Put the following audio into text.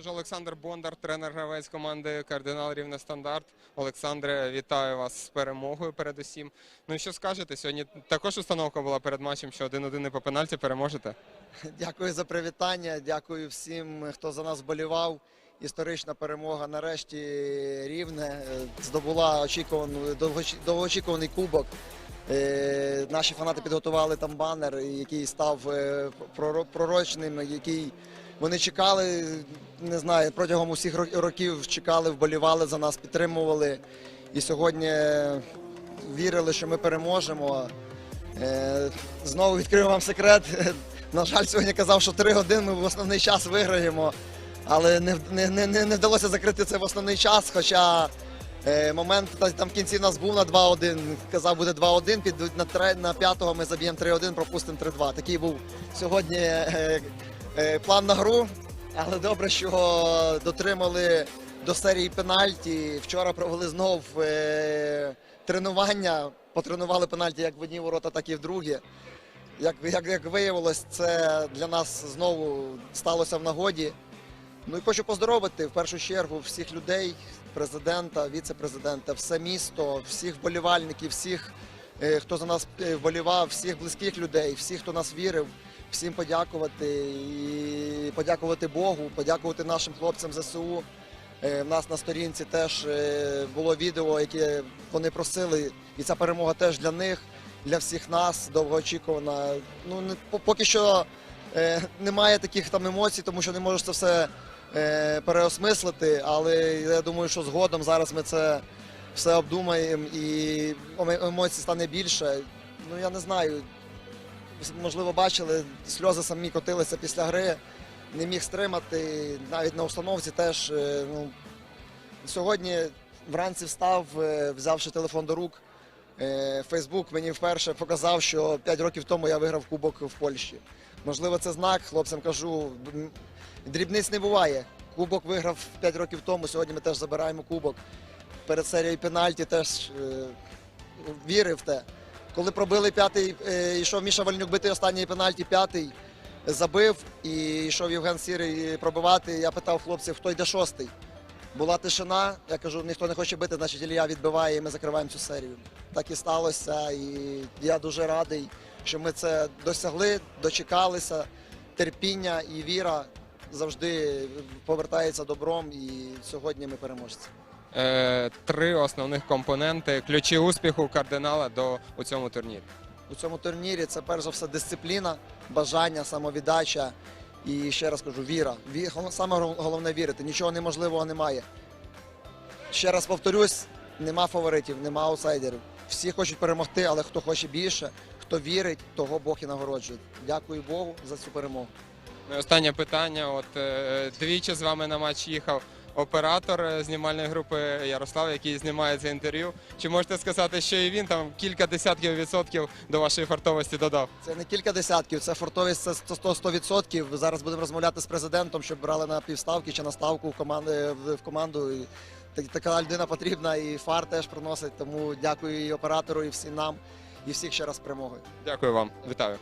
Тож Олександр Бондар, тренер гравець команди Кардинал Рівне Стандарт. Олександре, вітаю вас з перемогою передусім. Ну і що скажете? Сьогодні також установка була перед матчем, що 1-1 і по пенальті переможете. Дякую за привітання. Дякую всім, хто за нас вболівав. Історична перемога нарешті рівне здобула очікувану довгоочікуваний кубок. Е, Наші фанати підготували там банер, який став е, пророчним, який вони чекали, не знаю, протягом усіх років чекали, вболівали за нас, підтримували. І сьогодні вірили, що ми переможемо. Е, Знову відкрию вам секрет. На жаль, сьогодні казав, що 3 години ми в основний час виграємо, але не, не, не, не вдалося закрити це в основний час. Хоча момент там в кінці нас був на 2-1. Казав, буде 2-1, під на, на п'ятого ми заб'ємо 3-1, пропустимо 3-2. Такий був сьогодні е, е, план на гру. Але добре, що дотримали до серії пенальті. Вчора провели знов е, тренування. Потренували пенальті як в одні ворота, так і в другі. Як, як, як виявилось, це для нас знову сталося в нагоді. Ну і хочу поздоровити в першу чергу всіх людей, президента, віце-президента, все місто, всіх вболівальників, всіх, е, хто за нас е, вболівав, всіх близьких людей, всіх, хто нас вірив, всім подякувати і подякувати Богу, подякувати нашим хлопцям ЗСУ. Е, В нас на сторінці теж е, було відео, яке вони просили, і ця перемога теж для них, для всіх нас довгоочікувана. Ну поки що е, немає таких там емоцій, тому що не можеш це все е, переосмислити. Але я думаю, що згодом зараз ми це все обдумаємо і ем- емоцій стане більше. Ну я не знаю. Можливо, бачили, сльози самі котилися після гри не міг стримати. Навіть на установці теж. е, Ну, сьогодні вранці встав, е, взявши телефон до рук. е, Фейсбук мені вперше показав, що 5 років тому я виграв кубок в Польщі. Можливо, це знак. Хлопцям кажу, дрібниць не буває. Кубок виграв 5 років тому. Сьогодні ми теж забираємо кубок. Перед серією пенальті теж е, вірив в те. Коли пробили п'ятий, е, йшов Міша Вальнюк бити останній пенальті, п'ятий забив і йшов Євген Сірий пробивати. Я питав хлопців, хто йде шостий. Була тишина. Я кажу, ніхто не хоче бити, значить Ілля відбиває, і ми закриваємо цю серію. Так і сталося. І я дуже радий, що ми це досягли, дочекалися. Терпіння і віра завжди повертається добром. І сьогодні ми переможці. Е, три основних компоненти, ключі успіху кардинала до у цьому турнірі. у цьому турнірі це перш за все дисципліна, бажання, самовіддача і ще раз кажу, віра. Ві... Саме головне вірити. Нічого неможливого немає. Ще раз повторюсь: нема фаворитів, нема аутсайдерів. Всі хочуть перемогти, але хто хоче більше, хто вірить, того Бог і нагороджує. Дякую Богу за цю перемогу. Ну, і останнє питання. От е, двічі з вами на матч їхав оператор е, знімальної групи Ярослав, який знімає це інтерв'ю. Чи можете сказати, що і він там кілька десятків відсотків до вашої фартовості додав? Це не кілька десятків, це фортовість це 100%. 100%. Зараз будемо розмовляти з президентом, щоб брали на півставки чи на ставку в команду. В команду. І так- така людина потрібна, і фар теж приносить. Тому дякую і оператору, і всім нам, і всіх ще раз перемогою. Дякую вам, вітаю.